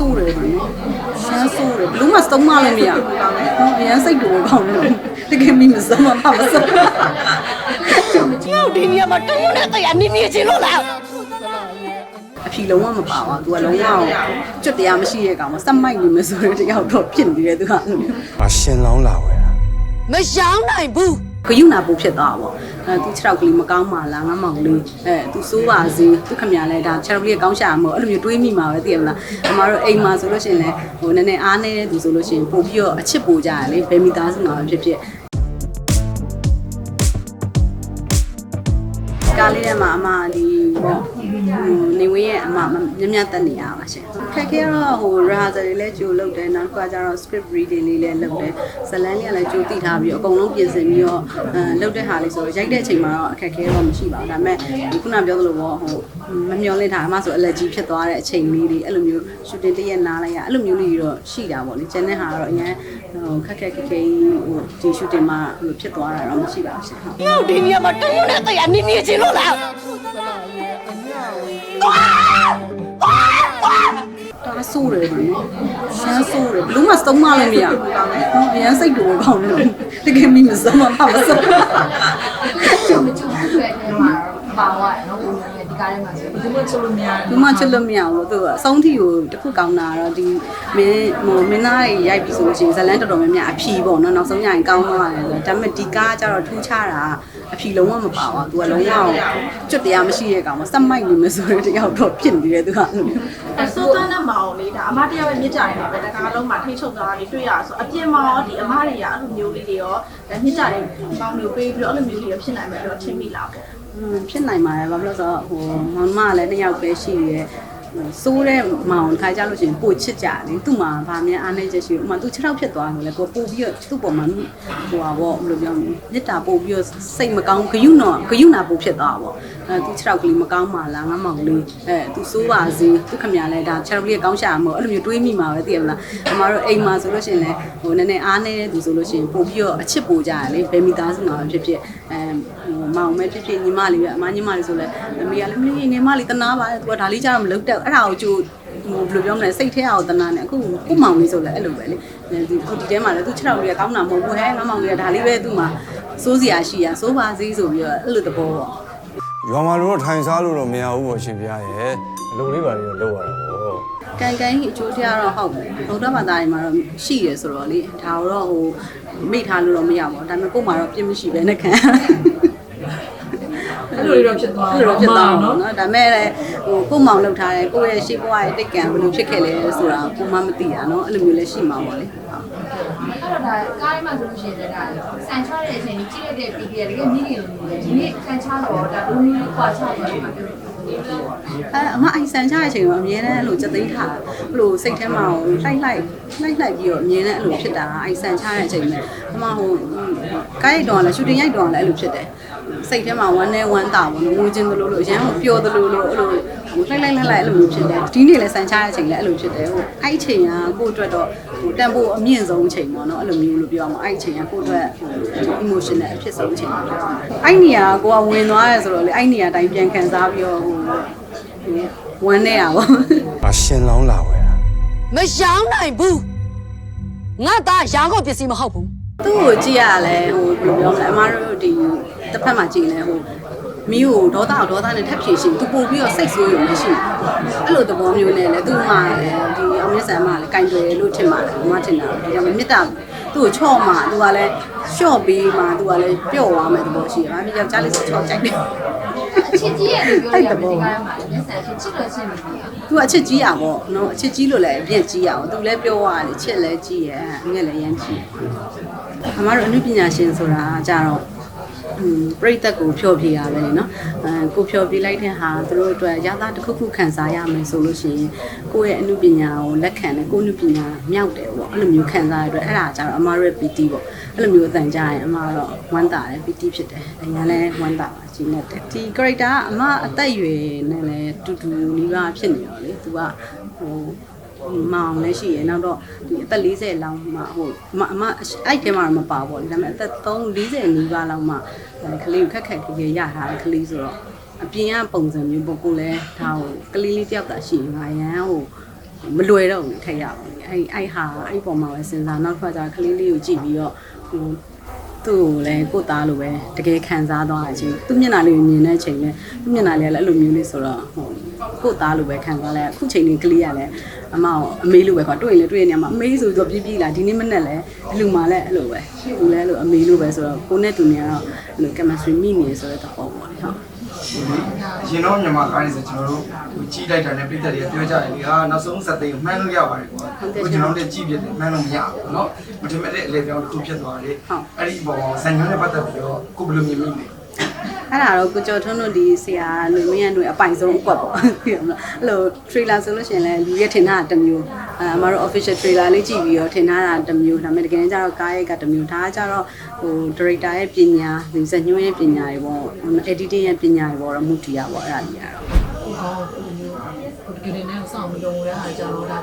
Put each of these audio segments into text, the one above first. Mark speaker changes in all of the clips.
Speaker 1: ဆိုးတယ်ဗျနော်ရှမ်းဆိုးတယ်ဘလို့မှစုံမလည်းမရဘူးနော်အရန်စိတ်တူကောင်းတယ်တကယ်မိမစုံမပါမစုံ
Speaker 2: ကျုပ်ဒီနေရာမှာတုံးနဲ့တရားနေနေချင်လို့လား
Speaker 1: အဖြီလုံးဝမပါပါဘူး तू ကလုံးဝကျွတ်တရားမရှိတဲ့ကောင်မစက်မိုက်နေမယ်ဆိုတဲ့တယောက်တော့ဖြစ်နေတယ် तू ကအဲ့လိုမျိုး။
Speaker 3: အရှင်လောင်းလာဝဲတာ
Speaker 2: မရောင်းနိုင်ဘူး
Speaker 1: ဂယုနာပူဖြစ်သွားတာပေါ့အဲသူခြေထောက်ကလေးမကောင်းပါလားငါမောင်လေးအဲသူစိုးပါစေသူခမရလဲဒါခြေထောက်ကလေးကောင်းရှာမှာအဲ့လိုမျိုးတွေးမိမှာပဲသိရမလားအမတို့အိမ်မှာဆိုလို့ရှိရင်လည်းဟိုနည်းနည်းအားနေတဲ့သူဆိုလို့ရှိရင်ပို့ပြီးတော့အချစ်ပို့ကြရလေဘယ်မိသားစုမှာပဲဖြစ်ဖြစ်ကားလေးထဲမှာအမဒီပေါ့ဟို နေဝင်းရဲ့အမမြမြတက်နေရပါရှင်ခက်ခဲတော့ဟို rehearsal တွေလည်းကြိုလုပ်တယ်နောက်ကကျတော့ script reading လေးလည်းလုပ်တယ်ဇလန်းလေးကလည်းကြိုတည်ထားပြီးတော့အကုန်လုံးပြင်ဆင်ပြီးတော့အဲလုပ်တဲ့ဟာလေးဆိုတော့ရိုက်တဲ့အချိန်မှာတော့အခက်ခဲတော့မရှိပါဘူးဒါပေမဲ့ဒီခုနပြောသလိုပေါ့ဟိုမမျောလင့်တာအမဆို allergy ဖြစ်သွားတဲ့အချိန်လေးတွေအဲ့လိုမျိုး shooting တရက်နားလိုက်ရအဲ့လိုမျိုးလေးတော့ရှိတာပေါ့လေကျန်တဲ့ဟာကတော့အရင်ဟိုခက်ခက်ခဲခဲဟိုဒီ shooting မှာဟိုဖြစ်သွားတာတော့မရှိပါဘူးရှင်ဟုတ်
Speaker 2: ကျုပ်ဒီနေရာမှာတုံးနဲ့တရားနေနေချင်လို့လား
Speaker 1: ဒါဆိုးတယ်ဗျနော်ရှမ်းဆိုးတယ်ဘလို့မှစုံမလည်းမရဘူးနော်အရန်စိတ်တူကောင်းတယ်တကယ်မိမစုံမပါမစုံ
Speaker 4: ကျုပ်မကျုပ်ဘူးဆိုတဲ့နေရာမှာပါသွားတယ်နော်ဒီ ကားထဲမှာဆိုဘယ်သူမှကျုပ်လို့မရဘူး
Speaker 1: ဘူးမှချစ်လို့မရဘူးသူကအဆုံးထိကိုတစ်ခုကောင်းတာတော့ဒီမင်းဟိုမင်းသားကြီးရိုက်ပြီဆိုလို့ရှိရင်ဇလန်းတော်တော်များများအဖြီပေါ့နော်နောက်ဆုံးညရင်ကောင်းသွားတယ်ဆိုတော့ဒါပေမဲ့ဒီကားကျတော့ထူးခြားတာအဖြီလုံးဝမပါပါဘူးသူကလုံးဝကျွတ်တရားမရှိတဲ့ကောင်မစက်မိုက်နေမယ်ဆိုတဲ့တယောက်တော့ဖြစ်နေတယ်သူကအဲ့လိုမျိုး
Speaker 5: အစိုးသွ မ်းတဲ့မောင်လေးဒါအမတယောက်ရဲ့မြစ်ကြတယ်မှာပဲတကားလုံးမှာထိချုပ်သွားတာလေးတွေ့ရဆိုအပြင်မှာရောဒီအမတွေကအဲ့လိုမျိုးလေးတွေရောဒါမြစ်ကြတယ်ပေါင်းမျိုးပေးပြီးတော့အဲ့လိုမျိုးလေးရောဖြစ်နိုင်မယ်တော့ချင်းမိလားပေါ့
Speaker 1: อืมဖြစ်နိုင်ပါတယ်ဘာဖြစ်လို့လဲဆိုတော့ဟိုမောင်မကလည်းနှစ်ယောက်ပဲရှိရဲ စိုးတဲ့မောင်ခါကြလို့ရှိရင်ပို့ချစ်ကြတယ်သူ့မှာဗာမြန်အားနေချက်ရှိဥမာသူ6ထောက်ဖြစ်သွားတယ်လေကိုပို့ပြီးတော့သူ့ပေါ်မှာဟိုပါပေါ့ဘယ်လိုပြောမလဲမြစ်တာပို့ပြီးတော့စိတ်မကောင်းဂယုနော်ဂယုနာပို့ဖြစ်သွားတာပေါ့အဲသူ6ထောက်ကလေးမကောင်းပါလားငါမောင်လေးအဲသူစိုးပါစေသူခမရလဲဒါ6ထောက်ကလေးကောင်းရှာမှာအဲ့လိုမျိုးတွေးမိမှာပဲသိရမလားအမတို့အိမ်မှာဆိုလို့ရှိရင်လည်းဟိုနည်းနည်းအားနေတဲ့သူဆိုလို့ရှိရင်ပို့ပြီးတော့အချစ်ပို့ကြရလေဘယ်မိသားစုမှာပဲဖြစ်ဖြစ်အဲဟိုမောင်မဲဖြစ်ဖြစ်ညီမလေးပဲအမညီမလေးဆိုလဲအမေကလည်းမလေးညီမလေးတနာပါတယ်သူကဒါလေးကြတော့မလုပ်တော့အဲ့ဒါကိုကြိုဟိုဘယ်လိုပြောမလဲစိတ်ထဲအောင်တနာနဲ့အခုကိုမောင်လေးဆိုလဲအဲ့လိုပဲလေဒီခုဒီထဲမှာလည်းသူ6ထောက်လေးကကောင်းတာမဟုတ်ဘူးဟဲ့ငါမောင်လေးကဒါလေးပဲသူ့မှာစိုးစရာရှိရစိုးပါစေးဆိုပြီးတော့အဲ့လိုတဘောပေါ့။
Speaker 3: ရွာမှာလို့တော့ထိုင်စားလို့တော့မရဘူးပေါ့ရှင်ပြားရဲ့။အလုပ်လေးပါလေးတော့လုပ်ရတာပေါ့။
Speaker 1: ကန်ကန်ကြီးအကျိုးတရားတော့ဟုတ်တယ်ဘုဒ္ဓဘာသာတွေမှာတော့ရှိရဆိုတော့လေဒါတော့ဟိုမိထားလို့တော့မရပါဘူးဒါပေမဲ့ကို့မှာတော့ပြစ်မရှိပဲနဲ့ခံ
Speaker 4: အဲ့လိုတွေတော့ဖြစ်သွား
Speaker 1: အဲ့လိုတော့ဖြစ်သွားတော့နော်ဒါပေမဲ့လည်းဟိုကို့မောင်လောက်ထားတယ်ကိုယ့်ရဲ့ရှေ့ဘဝရဲ့တိတ်ကံဘယ်လိုဖြစ်ခဲ့လဲဆိုတာကိုမှမသိတာနော်အဲ့လိုမျိုးလည်းရှိမှာပေါ့လေဟုတ်
Speaker 4: အဲ့တော့ဒါကားထဲမှာဆိုလို့ရှိရင်လည်းဒါဆန်ချတဲ့အချိန်ကြီးကြည့်ရတဲ့ PDF တကယ်မြည်နေလို့နေတယ်ဒီနေ့ဆန်ချတော့ဒါဘုံကြီးကွာချတယ်မှာပြောတယ်
Speaker 1: အဲအမအိုင်ဆန်ချတဲ့အချိန်မှာအမြဲတမ်းအဲ့လိုစက်သိမ်းထားဘလို့စိတ်ထဲမှာဟိုလှိုက်လိုက်လှိုက်လိုက်ပြီးတော့အမြဲတမ်းအဲ့လိုဖြစ်တာအိုင်ဆန်ချတဲ့အချိန်မှာအမဟိုကိုက်ရိုက်တော့လည်းရှူတင်ရိုက်တော့လည်းအဲ့လိုဖြစ်တယ်စိတ်ထဲမှာဝမ်းနဲ့ဝမ်းတာပေါ့ငိုခြင်းသလိုလိုအရန်ဟိုပျော်သလိုလိုအဲ့လိုဟို လှိုက်လိုက်လှိုက်လိုက်အဲ့လိုမျိုးဖြစ်တယ်ဒီနေ့လည်းဆန်ချတဲ့အချိန်လည်းအဲ့လိုဖြစ်တယ်ဟိုအဲ့အချိန်ကကိုယ့်အတွက်တော့ဟိုတန်ဖိုးအမြင့်ဆုံးအချိန်ပေါ့နော်အဲ့လိုမျိုးလို့ပြောအောင်အဲ့အချိန်ကကိုယ့်အတွက်ဟို emotional အဖြစ်ဆုံးအချိန်ပေါ့အဲ့နေရာကိုကဝင်သွားရဲဆိုတော့လေအဲ့နေရာတိုင်းပြန်ခံစားပြီးတော့ဟိုဝမ်းနေရပါ
Speaker 3: အရှင်လောင်းလာဝဲတာ
Speaker 2: မရောင်းနိုင်ဘူးငါသားရောင်းကုန်ပစ္စည်းမဟုတ်ဘူး
Speaker 1: သူ့ကိုကြည့်ရလဲဟိုဘယ်လိုပြောမလဲအမတို့ဒီတစ်ဖက်မှာကြည့်လဲဟို မီးကိုဒေါသဒေါသနဲ့ထပ်ဖြည့်ရှင်သူပို့ပြီးတော့စိတ်ဆိုးရုံမရှိဘူးအဲ့လိုသဘောမျိုးနဲ့လဲသူ့မှာလည်းဒီအောင်မြတ်ဆန်မှာလည်းကင်တယ်လို့ထင်ပါတယ်အမထင်တာဒါကြောင့်မေတ္တာသူ့ကိုချော့မှာသူကလည်းရှော့ပေးမှာသူကလည်းပျော့သွားမယ်သဘောရှိတယ်။ဒါပေမဲ့ယောက်ျားလေးဆိုချော့ကြိုက်တယ်
Speaker 4: အချစ်ကြီးရဲ့လို့ပြောရတဲ့ကားထဲမှာမျက်စံချစ်ချစ်လို့ချစ်နေတယ် ။
Speaker 1: तू အချစ်ကြီးရပါဘောနော်အချစ်ကြီးလို့လည်းအပြည့်ကြီးရအောင်။ तू လည်းပြောရတယ်ချစ်လည်းကြီးရငဲ့လည်းရမ်းကြီး။အမတို့အနုပညာရှင်ဆိုတာကြတော့อืม ပြိသက်ကိုဖြောပြရပဲလေနော်အဲကိုဖြောပြလိုက်တဲ့ဟာသူတို့အတွက်ရသားတစ်ခုခုခံစားရမယ်ဆိုလို့ရှိရင်ကိုယ့်ရဲ့အနုပညာကိုလက်ခံတယ်ကိုယ့်အနုပညာမြောက်တယ်ပေါ့အဲ့လိုမျိုးခံစားရတဲ့အတွက်အဲ့ဒါကြတော့အမတို့ရဲ့ PT ပေါ့အဲ့လိုမျိုးအတန်ကြရင်အမတော့ဝမ်းသာတယ် PT ဖြစ်တယ်အရင်လည်းဝမ်းသာပါကြီးနဲ့တယ်ဒီ character ကအမအသက်အရွယ်နဲ့လည်းတူတူနီးပါးဖြစ်နေတော့လေသူကဟို မောင်လည်းရှိရယ်နောက်တော့ဒီအသက်40လောက်မှဟိုအမအမအဲ့ထဲမှာတော့မပါဘူးဒါပေမဲ့အသက်3 40နီးပါးလောက်မှကလေးကိုခက်ခက်ခဲခဲရထားတဲ့ကလေးဆိုတော့အပြင်ကပုံစံမျိုးပုဂ္ဂိုလ်လဲဒါဟိုကလေးလေးတယောက်သာရှိရင်ငါရန်ဟိုမလွယ်တော့ဘူးထိုက်ရပါဘူးအဲ့အဲ့ဟာအဲ့ပုံမှာပဲစဉ်းစားနောက်တစ်ခါကျကလေးလေးကိုကြည့်ပြီးတော့ဟို သူ့ကိုလည်းကိုယ့်သားလိုပဲတကယ်ခံစားသွားတဲ့အချိန်သူ့မျက်နှာလေးကိုမြင်တဲ့အချိန်နဲ့သူ့မျက်နှာလေးကလည်းအဲ့လိုမျိုးလေးဆိုတော့ဟိုကိုယ့်သားလိုပဲခံစားလဲအခုချိန်လေးကလေးကလည်းအမကိုအမေလိုပဲခေါ်တွေ့ရင်လည်းတွေ့ရနေမှာအမေဆိုတော့ပြပြလာဒီနေ့မနေ့လည်းအလူမှလည်းအဲ့လိုပဲသူလည်းအဲ့လိုအမေလိုပဲဆိုတော့ကိုနဲ့တူနေကတော့အဲ့လို chemistry မိနေဆိုတဲ့သဘောပေါ့လေဟုတ်
Speaker 6: ရင်တော့မြန်မာကားလေးဆိုကျွန်တော်တို့ဟိုကြီးလိုက်တာနဲ့ပြည်သက်တွေကပြောကြတယ်လေဟာနောက်ဆုံးဆက်သိမ်းကိုမှန်းလို့ရပါတယ်ကွာဟိုကျွန်တော်တို့ကြီးပြတယ်မှန်းလို့မရဘူးเนาะ မထင်မဲ့တဲ့အလေပြောင်းတစ်ခုဖြစ်သွားတယ်အဲ့ဒီဘောဇန်ညွန်းနဲ့ပတ်သက်ပြီးတော့ကိုဘယ်လိုမြင်မိလဲ
Speaker 1: အဲ့ဒါတော့ကိုကျော်ထွန်းတို့ဒီဆရာလူမင်းရတို့အပိုင်ဆုံးအကွက်ပေါ့သိရမလားအဲ့လို trailer ဆိုလို့ရှိရင်လည်းလူရဲ့ထင်တာကတစ်မျိုးအဲအမတို့ official trailer လေးကြည့်ပြီးတော့ထင်တာကတစ်မျိုးဒါပေမဲ့တကယ်ကျတော့ကားရိုက်ကတစ်မျိုးဒါကကျတော့ဟို director ရဲ့ပညာဒီဇာတ်ညွှန်းရဲ့ပညာတွေပေါ့ editing ရဲ့ပညာတွေပေါ့တော့မူတည်ရပေါ့အဲ့ဒါကြီးကတော့
Speaker 2: ဟောဒီမျိုးဟိုတကယ်နဲ့စောင့်မလုံးတဲ့အားကြောင့်ဒါ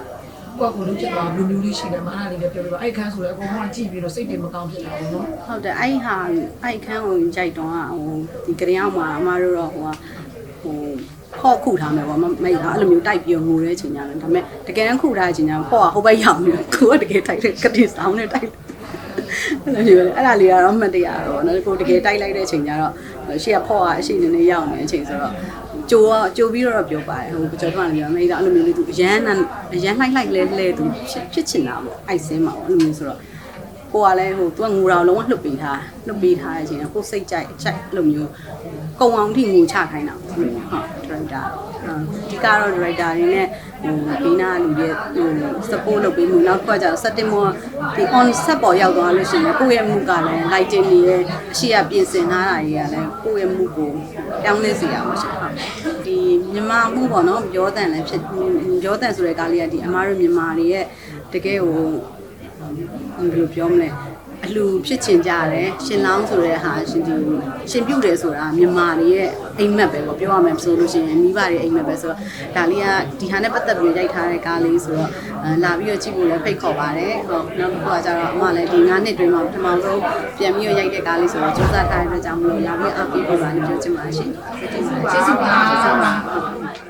Speaker 2: ကိုယ့်ကိုယ်လုံးချက်သွားဘယ်လိုမျိုးလေးရှိတယ်မအားလေးလည်းပြောပြပါအဲ့ခန်းဆိုလည်းအကုန်လုံးကြည့်ပြီးတော့စိတ်တွေမကောင်းဖြစ်တာပေါ့နော်
Speaker 1: ဟုတ်တယ်အဲ့ဟာအဲ့ခန်းကိုကြိုက်တော့ဟိုဒီကြရောင်းမှာအမတို့တော့ဟိုဟိုခေါ်ခုထားမယ်ပေါ့မမိတ်ဟာအဲ့လိုမျိုးတိုက်ပြီးငိုတဲ့အချိန်ညာလည်းဒါပေမဲ့တကယ်တမ်းခုထားတဲ့အချိန်ညာခေါ်ကဟိုဘက်ရောက်နေကိုကတကယ်တိုက်တယ်ကတိဆောင်နဲ့တိုက်တယ်အဲ့လိုမျိုးလေအဲ့ဒါလေးကတော့မှတ်တရတော့နော်ကိုတကယ်တိုက်လိုက်တဲ့အချိန်ကျတော့ရှေ့ကဖော့ကအရှိနေနေရောက်နေတဲ့အချိန်ဆိုတော့ ကြိုးကကြိုးပြီးတော့ပြောပါတယ်ဟိုကြော်တော့လည်းမိသားအဲ့လိုမျိုးလေးသူအရန်အရန်လှိုက်လိုက်လဲလဲသူဖြစ်ချင်တာပေါ့အိုက်စင်းမှာပေါ့အဲ့လိုမျိုးဆိုတော့ကိုကလည်းဟိုသူကငူတာကိုလုံးဝလှုပ်ပေးထားလှုပ်ပေးထားတဲ့အချိန်ကကိုယ်စိတ်ကြိုက်ကြိုက်အဲ့လိုမျိုးကုံအောင်ထိငူချခိုင်းတာပေါ့ဟုတ်ဒရိုက်တာဒီကတော့ဒရိုက်တာတွေနဲ့ ဟိုဘေးနာလူရဲ့ဟို support လုပ်ပေးမှုနောက်တစ်ခါကျတော့ setting မောဒီ on set ပေါ်ရောက်သွားလို့ရှိရင်ကိုယ့်ရဲ့မှုကလည်း lighting တွေရဲ့အရှိအပြင်ဆင်ထားတာတွေကလည်းကိုယ့်ရဲ့မှုကိုပြောင်းလဲစေရပါရှင်ဟုတ်ဒီမြန်မာမှုပေါ့နော်ပြောတန်လည်းဖြစ်ပြောတန်ဆိုတဲ့ကားလေးကဒီအမားတို့မြန်မာတွေရဲ့တကယ်ဟိုဘယ်လိုပြောမလဲ အလူဖြစ်ချင်ကြတယ်ရှင်လောင်းဆိုတဲ့ဟာရှင်ဒီရှင်ပြုတ်တယ်ဆိုတာမြန်မာတွေရဲ့အိမ်မက်ပဲပေါ့ပြောရမယ်ဆိုလို့ရှိရင်မိဘတွေအိမ်မက်ပဲဆိုတော့ဒါလေးကဒီဟာနဲ့ပတ်သက်ပြီးရိုက်ထားတဲ့ကားလေးဆိုတော့အဲလာပြီးတော့ကြည့်ဖို့လည်းဖိတ်ခေါ်ပါတယ်ဟုတ်နောက်တစ်ခုကကျတော့အမလည်းဒီ9နှစ်တွင်းမှာပထမဆုံးပြန်ပြီးတော့ရိုက်တဲ့ကားလေးဆိုတော့စူးစမ်းထားတဲ့အတွက်ကြောင့်မလို့လာပြီးအပ်ပြီးပြပါလို့ပြောချင်ပါတယ်ရှင်ကျေးဇူးပါ
Speaker 2: ကျေးဇူးပါ